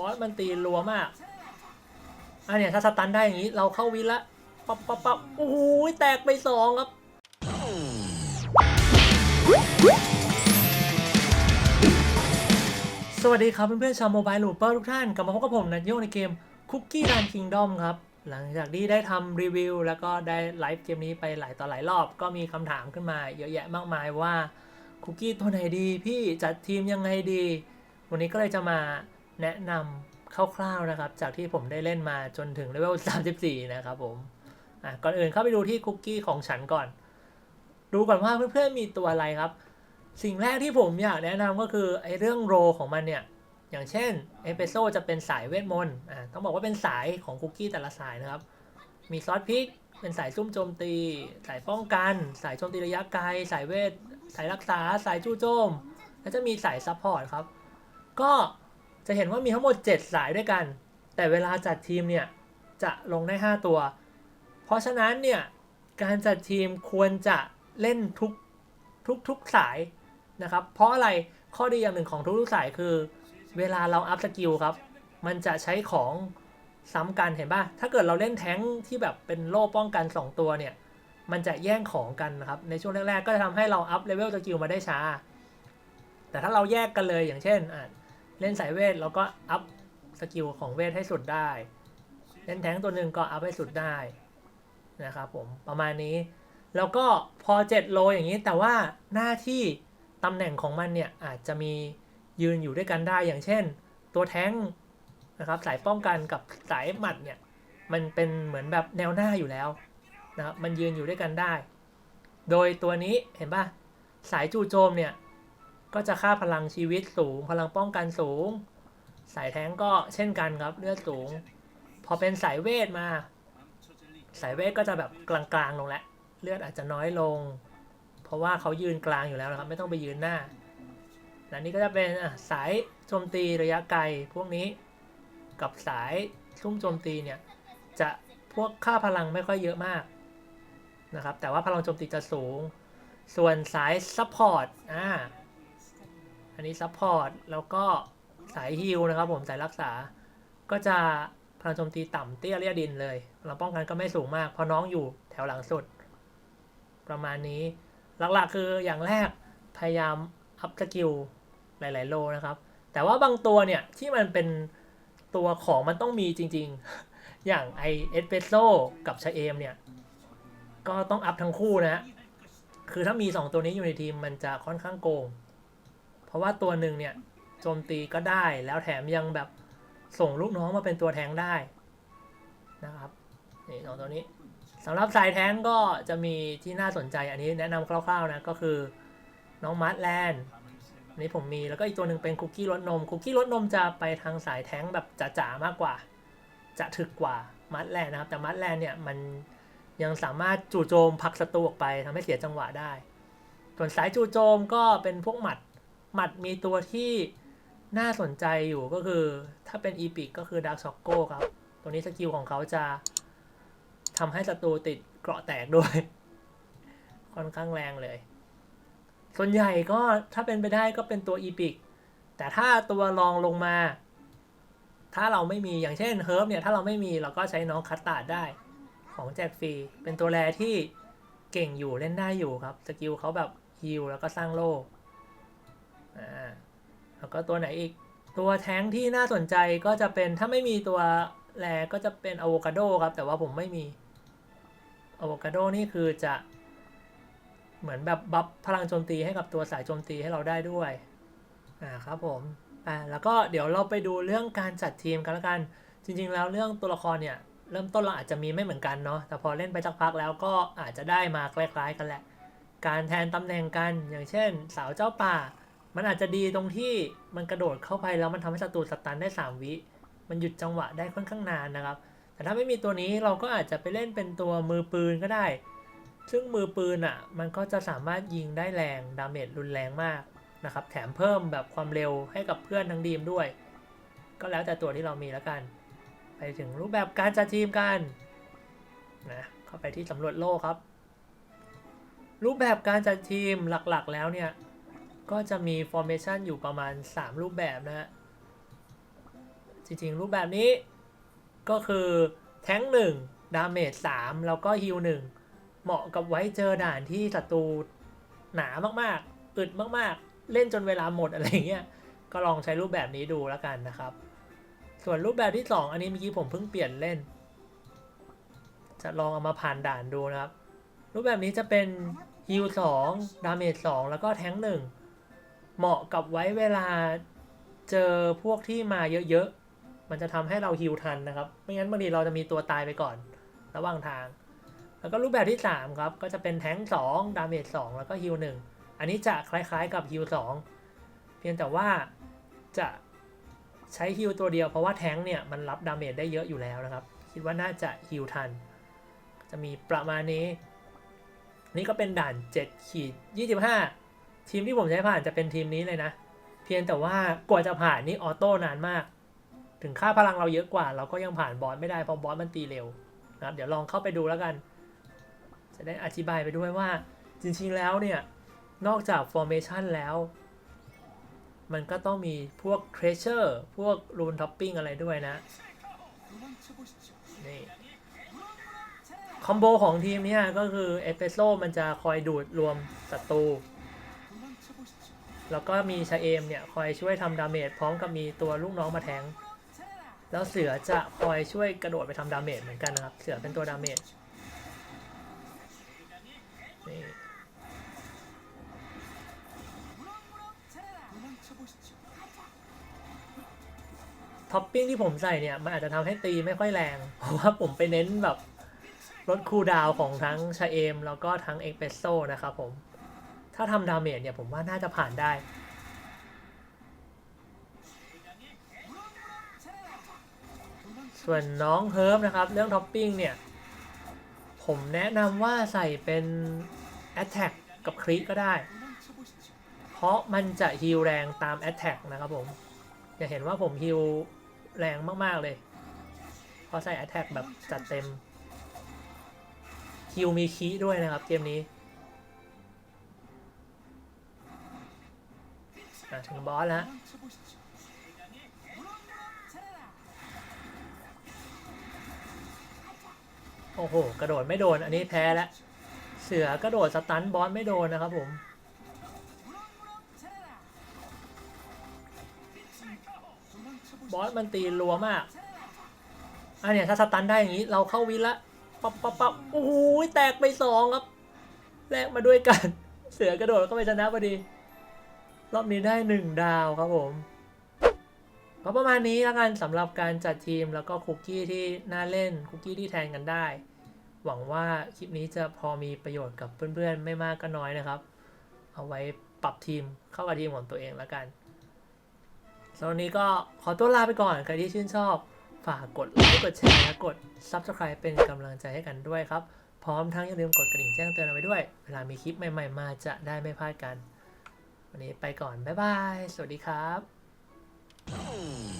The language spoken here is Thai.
บอสมันตีรัวมากอะเนี่ยถ้าสตันได้อย่างนี้ เราเข้าวินละปั๊บปั๊บปั๊บโอ้โหแตกไปสองครับ สวัสดีครับเพื่อนๆชาวโมบายลูปเปอร์ทุกท่าน กลับมาพบกับผมนัทโยในเกม Cookie Run Kingdom ครับ หลังจากที่ได้ทำรีวิว แล้วก็ได้ไลฟ์เกมนี้ไปหลายต่อหลายรอบ ก็มีคำถามขึ้นมาเยอะแยะมากมายว่าคุกกี้ตัวไหนดี พี่จัดทีมยังไงดี วันนี้ก็เลยจะมา แนะนำคร่าวๆนะครับ จากที่ผมได้เล่นมาจนถึงเลเวล 34 นะครับผมอะก่อนอื่นเข้าไปดูที่คุกกี้ของฉันก่อน ดูก่อนว่าเพื่อนๆมีตัวอะไรครับ สิ่งแรกที่ผมอยากแนะนำก็คือไอ้เรื่องโรของมันเนี่ย อย่างเช่นเอเปโซจะเป็นสายเวทมนต์อ่าต้องบอกว่าเป็นสายของคุกกี้แต่ละสายนะครับ มีซอสพริกเป็นสายซุ่มโจมตี สายป้องกัน สายโจมตีระยะไกล สายเวท สายรักษา สายจู่โจม แล้วจะมีสายซัพพอร์ตครับ ก็ จะเห็นว่ามีทั้งหมด 7 สายด้วยกัน แต่เวลาจัดทีมเนี่ยจะลงได้ 5 ตัว เพราะฉะนั้นเนี่ยการจัดทีมควรจะเล่นทุกทุกทุกสายนะครับ เพราะอะไรข้อดีอย่างหนึ่งของทุกๆสายคือ เวลาเราอัพสกิลครับ มันจะใช้ของซ้ำกันเห็นป่ะ ถ้าเกิดเราเล่นแท้งที่แบบเป็นโล่ป้องกัน 2 ตัวเนี่ย มันจะแย่งของกันนะครับ ในช่วงแรกๆ ก็จะทำให้เราอัพเลเวลสกิลมาได้ช้า แต่ถ้าเราแยกกันเลยอย่างเช่น เล่นสายเวทเราก็อัพสกิลของเวทให้สุดได้ เล่นแทงตัวหนึ่งก็อัพให้สุดได้นะครับผมประมาณนี้ แล้วก็พอ 7 โลอย่างนี้ แต่ว่าหน้าที่ตำแหน่งของมันเนี่ยอาจจะมียืนอยู่ด้วยกันได้อย่างเช่น ตัวแท้งนะครับสายป้องกันกับสายหมัดเนี่ยมันเป็นเหมือนแบบแนวหน้าอยู่แล้วนะครับมันยืนอยู่ด้วยกันได้ โดยตัวนี้เห็นป่ะสายจู่โจมเนี่ย ก็จะค่าพลังชีวิตสูง พลังป้องกันสูง สายแท้งก็เช่นกันครับเลือดสูง พอเป็นสายเวทมา สายเวทก็จะแบบกลางๆลงแล้วเลือดอาจจะน้อยลง เพราะว่าเขายืนกลางอยู่แล้วนะครับ ไม่ต้องไปยืนหน้าและนี่ก็จะเป็นสายโจมตีระยะไกลพวกนี้ กับสายซุ่มโจมตีเนี่ยจะพวกค่าพลังไม่ค่อยเยอะมากนะครับแต่ว่าพลังโจมตีจะสูง ส่วนสายซัพพอร์ตอ่า อันนี้ซัพพอร์ตแล้วก็สายฮิลนะครับผมสายรักษา ก็จะพลังโจมตีต่ำเตี้ยเรียดินเลยพลังป้องกันก็ไม่สูงมาก เพราะน้องอยู่แถวหลังสุด ประมาณนี้หลักๆคืออย่างแรกพยายามอัพสกิลหลายๆโลนะครับ แต่ว่าบางตัวเนี่ยที่มันเป็นตัวของมันต้องมีจริงๆ อย่างไอเอสเปโซกับชาเอมเนี่ย ก็ต้องอัพทั้งคู่นะ คือถ้ามี 2 ตัวนี้อยู่ในทีมมันจะค่อนข้างโกง ราะว่าตัวหนึ่งเนี่ยโจมตีก็ได้แล้วแถมยังแบบส่งลูกน้องมาเป็นตัวแทงได้นะครับนี่สองตัวนี้สำหรับสายแทงก็จะมีที่น่าสนใจอันนี้แนะนำคร่าวๆนะก็คือน้องมัดแลนด์นี้ผมมีแล้วก็อีกตัวหนึ่งเป็นคุกกี้รสนม คุกกี้รสนมจะไปทางสายแทงแบบจ๋าๆมากกว่า จะถึกกว่ามัดแลนด์นะครับ แต่มัดแลนด์เนี่ยมันยังสามารถจู่โจมผักศัตรูออกไปทำให้เสียจังหวะได้ ส่วนสายจู่โจมก็เป็นพวกหมัด หมัดมีตัวที่น่าสนใจอยู่ก็คือ ถ้าเป็นอีพิกก็คือดาร์ h ช็อกโกครับ ตัวนี้สกิลของเขาจะทำให้ศัตรูติดเกราะแตกด้วย ค่อนข้างแรงเลย ส่วนใหญ่ก็ถ้าเป็นไปได้ก็เป็นตัวอีพิกแต่ถ้าตัวรองลงมา ถ้าเราไม่มีอย่างเช่นเฮิร์บเนี่ย ถ้าเราไม่มีเราก็ใช้น้องคัตตาดได้ของแจกฟรี เป็นตัวแรที่เก่งอยู่เล่นได้อยู่ครับ สกิลเขาแบบฮิลแล้วก็สร้างโล่ อ่าแล้วก็ตัวไหนอีก ตัวแท้งที่น่าสนใจก็จะเป็นถ้าไม่มีตัวแรก็จะเป็นอะโวคาโดครับ แต่ว่าผมไม่มีอะโวคาโดนี่คือจะเหมือนแบบบัฟพลังโจมตีให้กับตัวสายโจมตีให้เราได้ด้วยอ่าครับผมอ่าแล้วก็เดี๋ยวเราไปดูเรื่องการจัดทีมกันแล้วกัน จริง ๆ แล้วเรื่องตัวละครเนี่ยเริ่มต้นเราอาจจะมีไม่เหมือนกันเนาะแต่พอเล่นไปสักพักแล้วก็อาจจะได้มาคล้าย ๆ กันแหละ การแทนตำแหน่งกันอย่างเช่น สาวเจ้าป่า มันอาจจะดีตรงที่มันกระโดดเข้าไปแล้วมันทำให้ศัตรูสตันได้ 3 วิ มันหยุดจังหวะได้ค่อนข้างนานนะครับ แต่ถ้าไม่มีตัวนี้เราก็อาจจะไปเล่นเป็นตัวมือปืนก็ได้ ซึ่งมือปืนอะ มันก็จะสามารถยิงได้แรง ดาเมจรุนแรงมากนะครับ แถมเพิ่มแบบความเร็วให้กับเพื่อนทั้งทีมด้วย ก็แล้วแต่ตัวที่เรามีแล้วกัน ไปถึงรูปแบบการจัดทีมกันนะเข้าไปที่สำรวจโลกครับ รูปแบบการจัดทีมหลักๆ แล้วเนี่ย ก็จะมี formation อยู่ประมาณ 3 รูปแบบนะฮะ จริงๆ รูปแบบนี้ก็คือแท้งหนึ่งดาเมจสามแล้วก็ฮิลหนึ่งเหมาะกับไว้เจอด่านที่ศัตรูหนามากๆ อึดมากๆ เล่นจนเวลาหมดอะไรเงี้ย ก็ลองใช้รูปแบบนี้ดูแล้วกันนะครับ ส่วนรูปแบบที่ 2 อันนี้เมื่อกี้ผมเพิ่งเปลี่ยนเล่น จะลองเอามาผ่านด่านดูนะครับ รูปแบบนี้จะเป็นฮิล2ดาเมจ2แล้วก็แท้งหนึ่ง เหมาะกับไว้เวลาเจอพวกที่มาเยอะๆ มันจะทำให้เราฮิลทันนะครับ ไม่งั้นบางทีเราจะมีตัวตายไปก่อน ระหว่างทาง แล้วก็รูปแบบที่ 3 ครับ ก็จะเป็นแท้ง2ดาเมจ2แล้วก็ฮิล1อันนี้จะคล้ายๆกับฮิล2เพียงแต่ว่าจะใช้ฮิลตัวเดียวเพราะว่าแท้งเนี่ยมันรับดาเมจได้เยอะอยู่แล้วนะครับ คิดว่าน่าจะฮิลทัน จะมีประมาณนี้ นี่ก็เป็นด่าน7ขีด25 ทีมที่ผมใช้ผ่านจะเป็นทีมนี้เลยนะ เพียงแต่ว่ากว่าจะผ่านนี่ออโต้นานมาก ถึงค่าพลังเราเยอะกว่า เราก็ยังผ่านบอสไม่ได้เพราะบอสมันตีเร็วนะครับเดี๋ยวลองเข้าไปดูแล้วกัน จะได้อธิบายไปด้วยว่า จริงๆแล้วเนี่ย นอกจาก formation แล้ว มันก็ต้องมีพวก treasure พวก rune topping อะไรด้วยนะ นี่คอมโบของทีมเนี่ยก็คือเอสเปโซมันจะคอยดูดรวมศัตรู แล้วก็มีชาเอมเนี่ยคอยช่วยทำดาเมจพร้อมกับมีตัวลูกน้องมาแทง แล้วเสือจะคอยช่วยกระโดดไปทำดาเมจเหมือนกันนะครับ เสือเป็นตัวดาเมจนี่ท็อปปิ้งที่ผมใส่เนี่ย มันอาจจะทำให้ตีไม่ค่อยแรง เพราะว่าผมไปเน้นแบบลดคูลดาวของทั้งชาเอม แล้วก็ทั้งเอ็กเพรสโซนะครับผม ถ้าทำดาเมจเนี่ยผมว่าน่าจะผ่านได้ ส่วนน้องเฮิร์บนะครับ เรื่องท็อปปิ้งเนี่ย ผมแนะนำว่าใส่เป็น Attack กับคริก็ได้ เพราะมันจะฮิลแรงตาม Attack นะครับผมจะเห็นว่าผมฮิลแรงมากๆเลยเพราะใส่ Attack แบบจัดเต็มฮิลมีคีด้วยนะครับเกมนี้ ถึงบอสแล้วโอ้โห กระโดดไม่โดน อันนี้แพ้แล้ว เสือกระโดดสตันบอสไม่โดนนะครับผม บอสมันตีรัวมาก อันเนี้ยถ้าสตันได้อย่างนี้ เราเข้าวินละปั๊บปั๊บปั๊บโอ้โห แตกไปสองครับ แลกมาด้วยกัน เสือกระโดดเข้าไปชนะพอดี รอบนี้ได้หนึ่งดาวครับผมก็ประมาณนี้แล้วกันสำหรับการจัดทีมแล้วก็คุกกี้ที่น่าเล่นคุกกี้ที่แทนกันได้ หวังว่าคลิปนี้จะพอมีประโยชน์กับเพื่อนๆ ไม่มากก็น้อยนะครับ เอาไว้ปรับทีมเข้ากับทีมของตัวเองแล้วกันสำหรับนนี้ก็ขอตัวลาไปก่อนใครที่ชื่นชอบ ฝากกดไลค์กดแชร์และกด Subscribe เป็นกำลังใจให้กันด้วยครับ พร้อมทั้งอย่าลืมกดกระดิ่งแจ้งเตือนเอาไว้ด้วย เวลามีคลิปใหม่ ๆ มาจะได้ไม่พลาดกัน วันนี้ไปก่อน บ๊ายบาย สวัสดีครับ